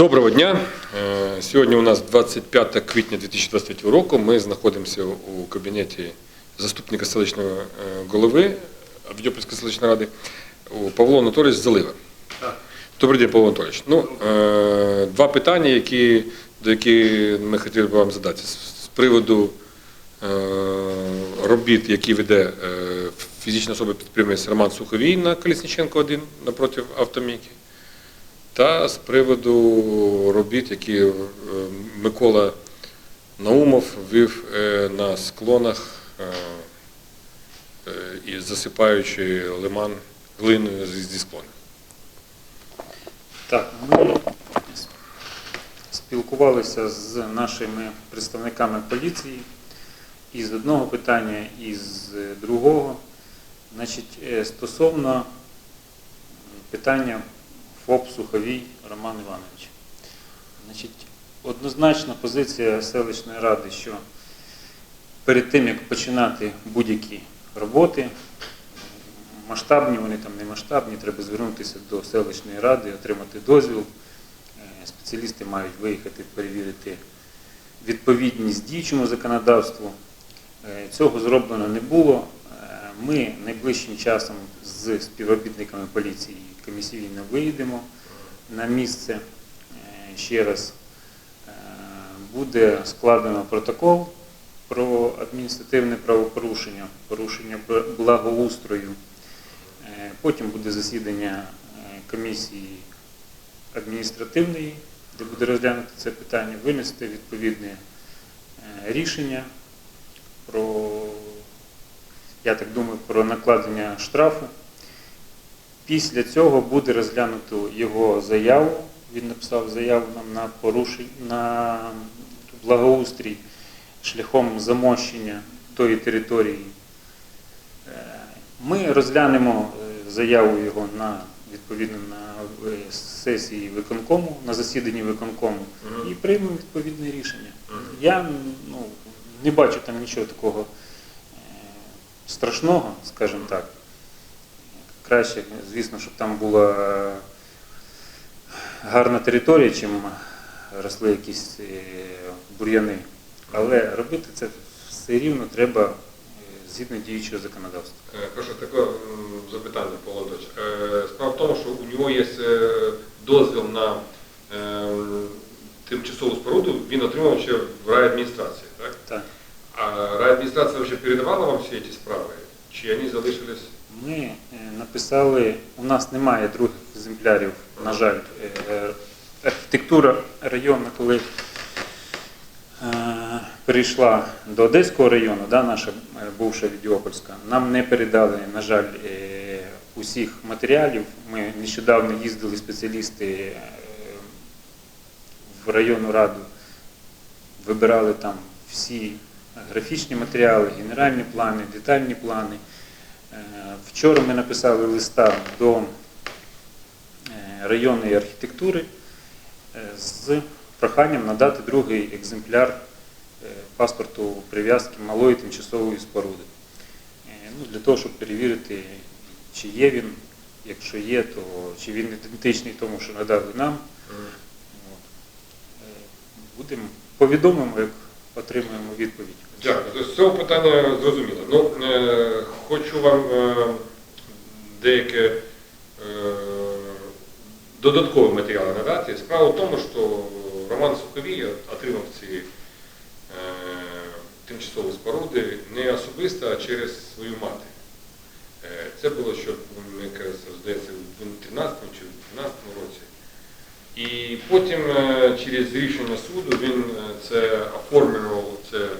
Доброго дня. Е, Сьогодні у нас 25 квітня 2023 року. Ми знаходимося у кабінеті заступника селищного е, голови Відьопольської селищної ради у Павло Анатолійович Залива. Добрий день, Павло Анатолійович. Ну, е, два питання, які, до яких ми хотіли б вам задати. З приводу робіт, які веде фізична особа підприємець Роман Суховій на Колісниченко 1 напроти автомійки. Та з приводу робіт, які е, Микола Наумов вів е, на склонах, е, і засипаючи лиман глиною зі склонів. Так, ми спілкувалися з нашими представниками поліції і з одного питання, і з другого. Значить, стосовно питання ФОП Суховій Роман Іванович. Значить, однозначна позиція селищної ради, що перед тим, як починати будь-які роботи, масштабні, вони там не масштабні, треба звернутися до селищної ради, отримати дозвіл. Е, Спеціалісти мають виїхати перевірити відповідність діючому законодавству. Е, Цього зроблено не було. Е, Ми найближчим часом з співробітниками поліції комісійно виїдемо на місце. Е, Ще раз е, буде складено протокол про адміністративне правопорушення, порушення благоустрою. Е, Потім буде засідання комісії адміністративної, де буде розглянути це питання, винести відповідне рішення про, я так думаю, про накладення штрафу. Після цього буде розглянуто його заяву. Він написав заяву нам на порушення на благоустрій шляхом замощення тої території. Е, Ми розглянемо е, заяву його на відповідно на е, сесії виконкому, на засіданні виконкому і приймемо відповідне рішення. Я ну, не бачу там нічого такого страшного, скажімо так. Краще, звісно, щоб там була е, гарна територія, чим росли якісь е, бур'яни. Але робити це все рівно треба е, згідно діючого законодавства. Прошу таке запитання, Павло Справа в тому, що у нього є дозвіл на тимчасову споруду, він отримав ще в райадміністрації, так? Так. А райадміністрація вже передавала вам всі ці справи? Чи вони залишились? Ми е, написали, у нас немає других екземплярів, на жаль, Е, архітектура району, коли е, перейшла до Одеського району, да, наша е, бувша Відіопольська, нам не передали, на жаль, е, усіх матеріалів. Ми нещодавно їздили спеціалісти е, в районну раду, вибирали там всі графічні матеріали, генеральні плани, детальні плани. Е, Вчора ми написали листа до е, районної архітектури е, з проханням надати другий екземпляр паспорту прив'язки малої тимчасової споруди. Ну, для того, щоб перевірити, чи є він, якщо є, то чи він ідентичний тому, що надали нам. Будемо повідомимо, як отримаємо відповідь. Дякую. З цього питання зрозуміло. Ну, е, хочу вам е, деякі е, додаткові матеріали надати. Справа в тому, що Роман Суховій отримав ці е, тимчасові споруди не особисто, а через свою мати. Е, це було, що кажеться, здається, в 13 чи в 12 році. І потім е, через рішення суду він е, це оформлював це е,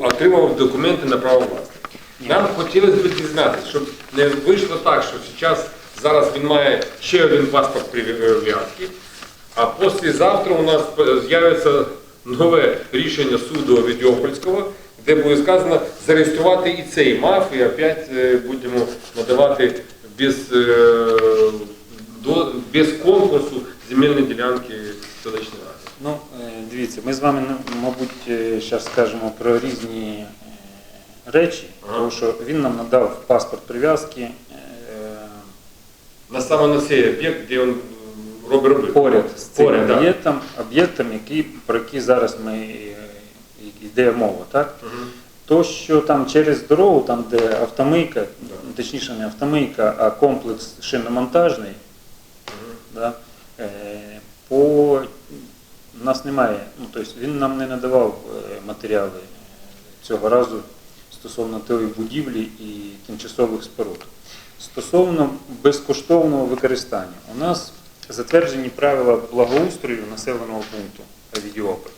отримав документи на право власності. Нам хотілося б дізнатися, щоб не вийшло так, що зараз, зараз він має ще один паспорт прив'язки, а післязавтра у нас з'явиться нове рішення суду Відьопольського, де буде сказано зареєструвати і цей МАФ, і опять будемо надавати без, е, до, без конкурсу земельні ділянки селищної ради. Ну, е, дивіться, ми з вами, ну, мабуть, зараз скажемо про різні е, речі, Ага. тому що він нам надав паспорт прив'язки е, На саме на цей об'єкт, де він робить робити. поряд з цим Поряд, да. об'єктом, об'єктом, про який зараз ми е, йде мова. Так? Мгм. То, що там через дорогу, там де автомийка, точніше не автомийка, а комплекс шиномонтажний, да, е, по у нас немає, ну, тобто він нам не надавав е, матеріали цього разу стосовно тої будівлі і тимчасових споруд. Стосовно безкоштовного використання, у нас затверджені правила благоустрою населеного пункту Авідіополь.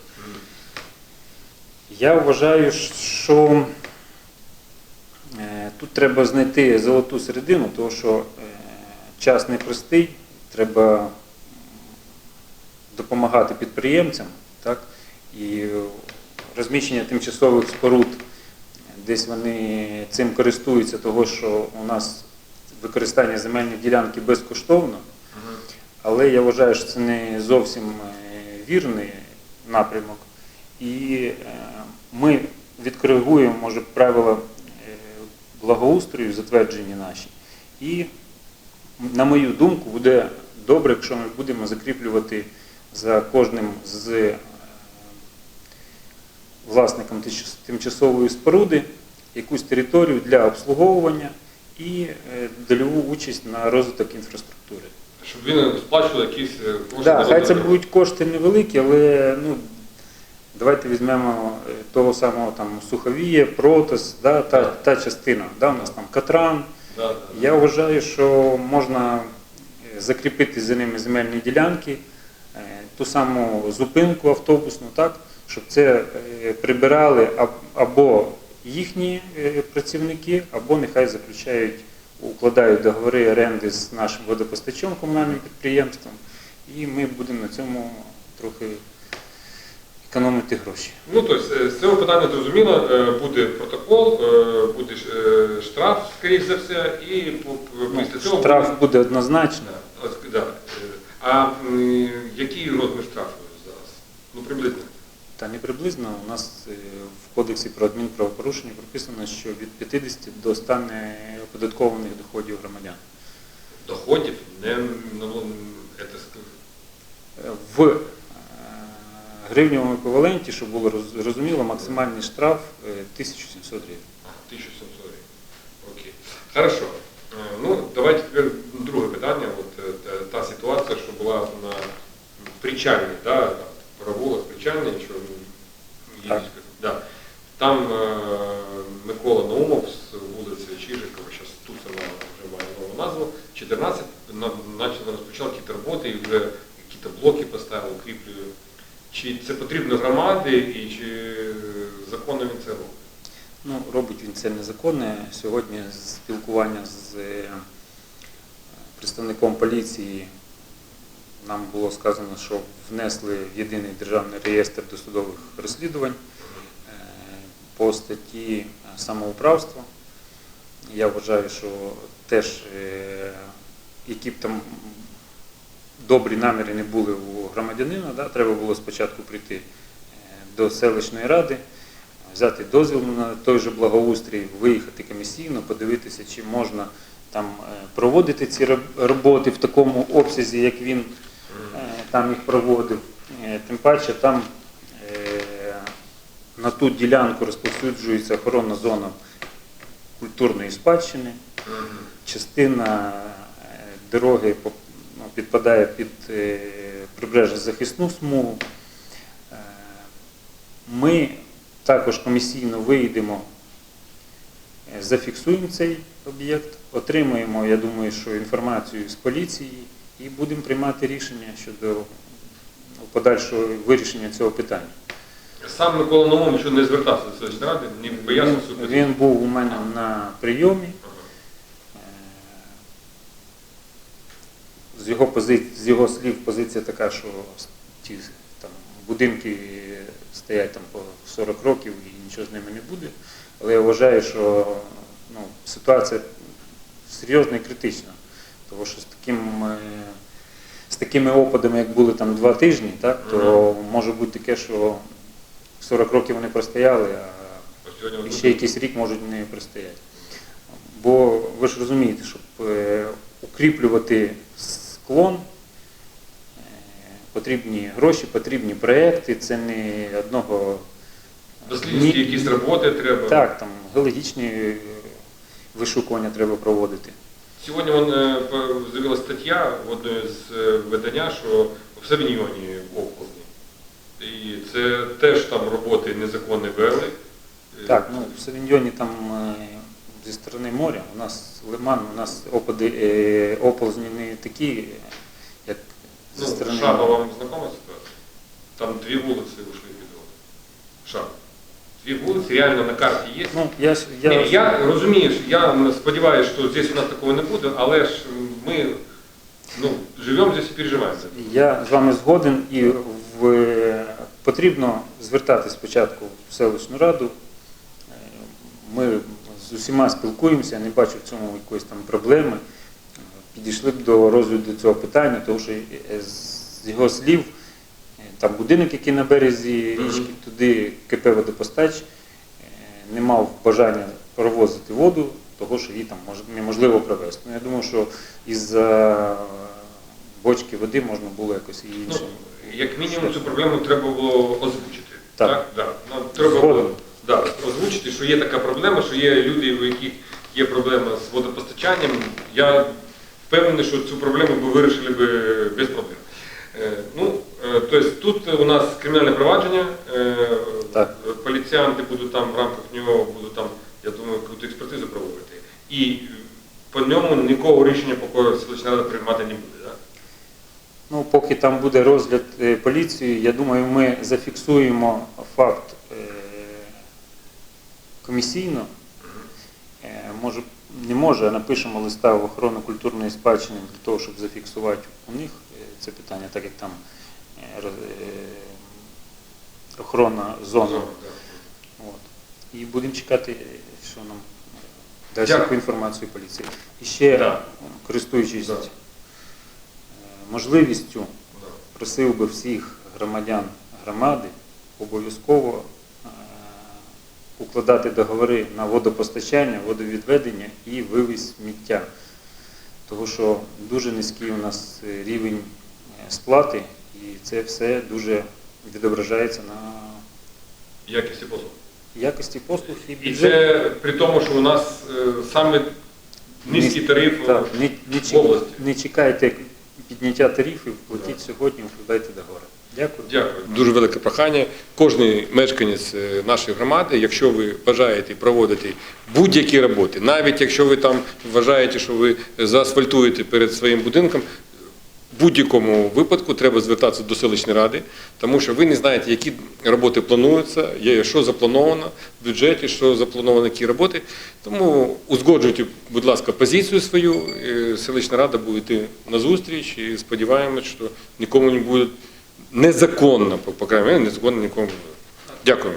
Я вважаю, що е, тут треба знайти золоту середину, тому що е, час непростий, треба допомагати підприємцям, так? і розміщення тимчасових споруд, десь вони цим користуються, того що у нас використання земельної ділянки безкоштовно. Але я вважаю, що це не зовсім е, вірний напрямок. І ми відкоригуємо, може, правила е, благоустрою, затверджені наші. І, на мою думку, буде добре, якщо ми будемо закріплювати за кожним з е, власником тимчасової споруди якусь територію для обслуговування і е, дольову участь на розвиток інфраструктури. Щоб він сплачував якісь кошти. Да, хай це будуть кошти невеликі, але ну, давайте візьмемо е, того самого там Суховія, Протас, да, та, та частина. Да, у нас там Катран. Да, да, да. Я вважаю, що можна е, закріпити за ними земельні ділянки, е, ту саму зупинку автобусну, так, щоб це прибирали або їхні працівники, або нехай заключають, укладають договори оренди з нашим водопостачом комунальним підприємством, і ми будемо на цьому трохи економити гроші. Ну, тобто, з цього питання зрозуміло, е, буде протокол, е, буде штраф, скоріш за все, і по- Ну, після цього штраф буде однозначно. Да, А який розмір штрафу зараз? Ну, приблизно. Та не приблизно. У нас в кодексі про адмінправопорушення прописано, що від 50 до 100 неоподаткованих доходів громадян. Доходів не ну, це, Е, В гривневому еквіваленті, щоб було роз- зрозуміло, максимальний штраф е, 1700 гривень. а, 1700 гривень. Окей. Хорошо. Е, Ну, давайте тепер друге питання. От е, та- ситуація, що була на причальні, да, провулок причальний, що Так. да. Там е, Микола Наумов з вулиці Чижикова, зараз Туцина вже має нову назву, 14, на- наче розпочав роботи і вже Чи це потрібно громаді і чи законно він це робить? Ну, робить він це незаконне. Сьогодні спілкування з е, представником поліції нам було сказано, що внесли в єдиний державний реєстр досудових розслідувань е, по статті е, самоуправство. Я вважаю, що теж, які б там добрі наміри не були у громадянина, да, треба було спочатку прийти е, до селищної ради, взяти дозвіл на той же благоустрій, виїхати комісійно, подивитися, чи можна там е, проводити ці роботи в такому обсязі, як він е, там їх проводив. Тим паче там на ту ділянку розповсюджується охоронна зона культурної спадщини. Частина дороги підпадає під е, прибережну захисну смугу. Е, Ми також комісійно виїдемо, е, зафіксуємо цей об'єкт, отримуємо, я думаю, що інформацію з поліції і будемо приймати рішення щодо подальшого вирішення цього питання. Сам Микола Наумов що не звертався до селищної ради, не пояснив Він, він був у мене на прийомі. З його, пози... з його слів позиція така, що ті там, будинки стоять там по 40 років і нічого з ними не буде. Але я вважаю, що ну, ситуація серйозна і критична. Тому що з, таким, е, з такими опадами, як були там два тижні, так, то може бути таке, що 40 років вони простояли, а ще якийсь рік можуть не простояти. Бо ви ж розумієте, щоб е, укріплювати склон. Е, Потрібні гроші, потрібні проекти. Це не одного Дослідницькі Ні. якісь роботи треба. так, там геологічні е, вишукування треба проводити. Сьогодні е, з'явилася стаття в одної з е, видання, що в Савіньйоні в Оклазні. І це теж там роботи незаконні вели. Е, Так, ну в Савіньйоні там е, зі сторони моря, у нас лиман, у нас опади, е, оползні не такі, е, як зі Ну, сторони Шаба моря. вам знакома ситуація? Там дві вулиці ушли під воду. Шаба. Дві вулиці реально на карті є. Ну, я, ж- я, Ні, я розумію, що я сподіваюся, що здесь у нас такого не буде, але ж ми ну, живемо здесь і переживаємо. я з вами згоден і в, потрібно звертатись спочатку в селищну раду. З усіма спілкуємося, не бачу в цьому якоїсь там проблеми. Підійшли б до розгляду цього питання, тому що е, з його слів, е, там будинок, який на березі річки, туди КП водопостач е, не мав бажання провозити воду, того що її там неможливо провести. Ну, я думаю, що із-за бочки води можна було якось її Ну, іншим. як мінімум цю проблему треба було озвучити. Так. Так? Да. Нам треба було да, озвучити, що є така проблема, що є люди, у яких є проблема з водопостачанням. Я впевнений, що цю проблему би вирішили би без проблем. Е, Ну, е, тобто тут у нас кримінальне провадження, е, Так. поліціянти будуть там в рамках нього, будуть там, я думаю, якусь експертизу проводити. І по ньому нікого рішення поки селищна рада приймати не буде. Да? Ну, поки там буде розгляд е, поліції, я думаю, ми зафіксуємо факт е, комісійно. Е, Може, не може, а напишемо листа в охорону культурної спадщини для того, щоб зафіксувати у них е, це питання, так як там е, охорона зони. От. І будемо чекати, що нам дасть яку інформацію поліції. І ще, Да. користуючись Да. можливістю, просив би всіх громадян громади обов'язково укладати договори на водопостачання, водовідведення і вивіз сміття. Тому що дуже низький у нас е, рівень е, сплати, і це все дуже відображається на Якісті послуг. якості послуг і І це при тому, що у нас е, саме низький тариф. Так, не, не, області. не чекайте підняття тарифів, платіть сьогодні, укладайте договори. Дякую. Дякую. Дуже велике прохання. Кожний мешканець е, нашої громади, якщо ви бажаєте проводити будь-які роботи, навіть якщо ви там вважаєте, що ви заасфальтуєте перед своїм будинком, в будь-якому випадку треба звертатися до селищної ради, тому що ви не знаєте, які роботи плануються, що заплановано в бюджеті, що заплановано які роботи. Тому узгоджуйте, будь ласка, позицію свою. Селищна рада буде йти на зустріч і сподіваємось, що нікому не буде незаконно, по, крайней мере, незаконно нікому. Дякую.